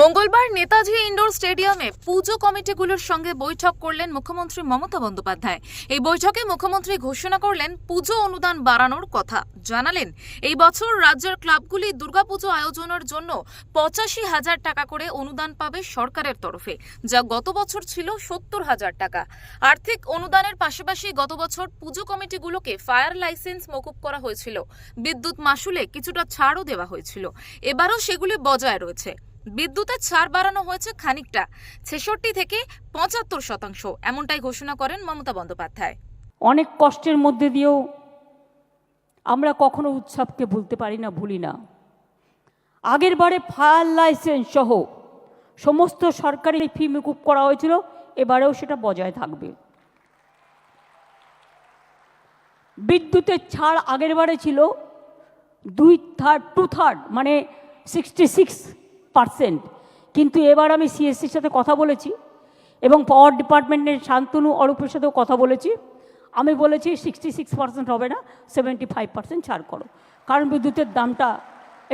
মঙ্গলবার নেতাজি ইন্ডোর স্টেডিয়ামে পুজো কমিটিগুলোর সঙ্গে বৈঠক করলেন মুখ্যমন্ত্রী মমতা বন্দ্যোপাধ্যায়। এই বৈঠকে মুখ্যমন্ত্রী ঘোষণা করলেন পুজো অনুদান বাড়ানোর কথা। জানালেন, এই বছর রাজ্যের ক্লাবগুলি দুর্গাপুজো আয়োজনের জন্য পঁচাশি হাজার টাকা করে অনুদান পাবে সরকারের তরফে, যা গত বছর ছিল সত্তর হাজার টাকা। আর্থিক অনুদানের পাশাপাশি গত বছর পুজো কমিটিগুলোকে ফায়ার লাইসেন্স মকুব করা হয়েছিল। বিদ্যুৎ মাসুলে কিছুটা ছাড়ও দেওয়া হয়েছিল। এবারও সেগুলি বজায় রয়েছে। বিদ্যুতের ছাড় বাড়ানো হয়েছে খানিকটা, ছেষট্টি থেকে পঁচাত্তর শতাংশ, এমনটাই ঘোষণা করেন মমতা বন্দ্যোপাধ্যায়। অনেক কষ্টের মধ্যে দিয়েও আমরা কখনো উৎসবকে ভুলতে পারি না, ভুলি না। আগের বারে ফায়ার লাইসেন্স সহ সমস্ত সরকারি ফি মুকুব করা হয়েছিল, এবারেও সেটা বজায় থাকবে। বিদ্যুতের ছাড় আগের বারে ছিল দুই থার্ড টু থার্ড মানে সিক্সটি সিক্স পারসেন্ট কিন্তু এবার আমি সিএসসির সাথে কথা বলেছি এবং পাওয়ার ডিপার্টমেন্টের শান্তনু অরূপের সাথেও কথা বলেছি। আমি বলেছি সিক্সটি সিক্স পার্সেন্ট হবে না সেভেন্টি ফাইভ পার্সেন্ট ছাড় করো। কারণ বিদ্যুতের দামটা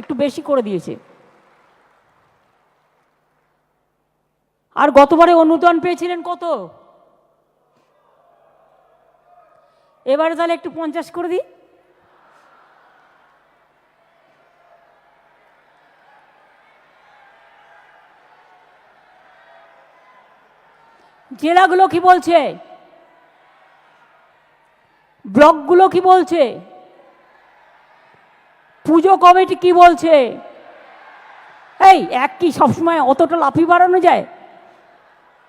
একটু বেশি করে দিয়েছে। আর গতবারে অনুদান পেয়েছিলেন কত? এবারে তাহলে একটু পঞ্চাশ করে দিই। জেলাগুলো কি বলছে? ব্লকগুলো কি বলছে? পুজো কমিটি কি বলছে? এই, এক কি সবসময় অতটা লাফি বাড়ানো যায়?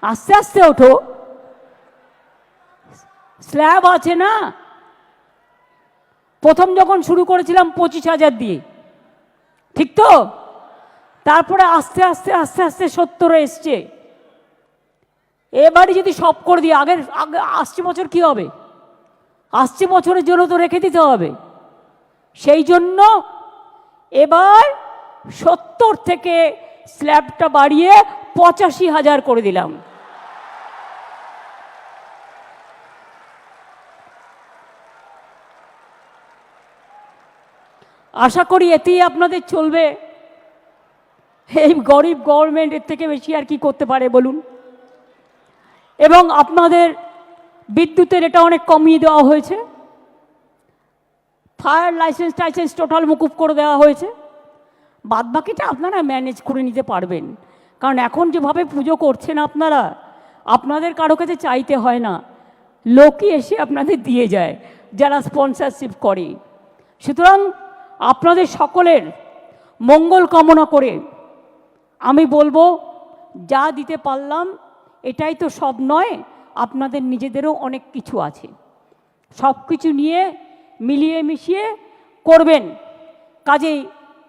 আস্তে আস্তে ওঠো। স্ল্যাব আছে না? প্রথম যখন শুরু করেছিলাম পঁচিশ হাজার দিয়ে। ঠিক তো? তারপরে আস্তে আস্তে আস্তে আস্তে সত্তরে এসছে। এবারে যদি সব করে দিই আগের, আগে আসছে বছর কী হবে? আসছে বছরের জন্য তো রেখে দিতে হবে। সেই জন্য এবার সত্তর থেকে স্ল্যাবটা বাড়িয়ে পঁচাশি হাজার করে দিলাম। আশা করি এতেই আপনাদের চলবে। এই গরিব গভর্নমেন্ট এর থেকে বেশি আর কি করতে পারে বলুন? এবং আপনাদের বিদ্যুতের এটা অনেক কমিয়ে দেওয়া হয়েছে। ফায়ার লাইসেন্স টাইসেন্স টোটাল মুকুব করে দেওয়া হয়েছে। বাদবাকিটা আপনারা ম্যানেজ করে নিতে পারবেন। কারণ এখন যেভাবে পুজো করছেন আপনারা, আপনাদের কারও কাছে চাইতে হয় না। লোকই এসে আপনাদের দিয়ে যায়, যারা স্পন্সরশিপ করে। সুতরাং আপনাদের সকলের মঙ্গল কামনা করে আমি বলব, যা দিতে পারলাম এটাই তো সব নয়, আপনাদের নিজেদেরও অনেক কিছু আছে। সব কিছু নিয়ে মিলিয়ে মিশিয়ে করবেন। কাজেই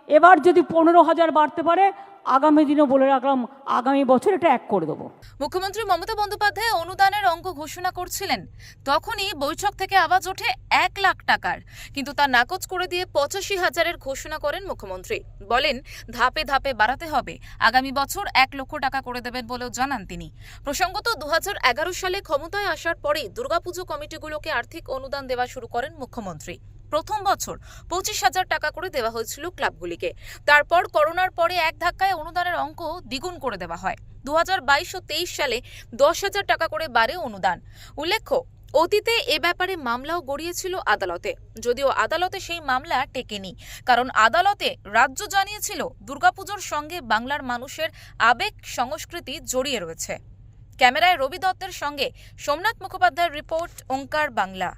এবার যদি পনেরো হাজার বাড়তে পারে, আগামী দিনও বলে রাখলাম, আগামী বছর এটা এক করে দেবো। মুখ্যমন্ত্রী মমতা বন্দ্যোপাধ্যায় অনুদানের অঙ্ক ঘোষণা করছিলেন। তখনই বৈঠক থেকে আওয়াজ ওঠে এক লাখ টাকার। কিন্তু তা নাকচ করে দিয়ে পঁচাশি হাজারের ঘোষণা করেন মুখ্যমন্ত্রী। বলেন, ধাপে ধাপে বাড়াতে হবে। আগামী বছর এক লক্ষ টাকা করে দেবেন বলেও জানান তিনি। প্রসঙ্গত দু হাজার এগারো সালে ক্ষমতায় আসার পরেই দুর্গাপুজো কমিটিগুলোকে আর্থিক অনুদান দেওয়া শুরু করেন মুখ্যমন্ত্রী। প্রথম বছর পঁচিশ হাজার টাকা করে দেওয়া হয়েছিল ক্লাবগুলিকে। তারপর করোনার পরে এক ধাক্কায় অনুদানের অঙ্ক দ্বিগুণ করে দেওয়া হয়। দু হাজার বাইশ ও তেইশ সালে দশ হাজার টাকা করে বাড়ে অনুদান। উল্লেখ্য, অতীতে এ ব্যাপারে মামলাও গড়িয়েছিল আদালতে। যদিও আদালতে সেই মামলা টেকেনি, কারণ আদালতে রাজ্য জানিয়েছিল দুর্গাপুজোর সঙ্গে বাংলার মানুষের আবেগ সংস্কৃতি জড়িয়ে রয়েছে। ক্যামেরায় রবি দত্তের সঙ্গে সোমনাথ মুখোপাধ্যায়ের রিপোর্ট, ওঙ্কার বাংলা।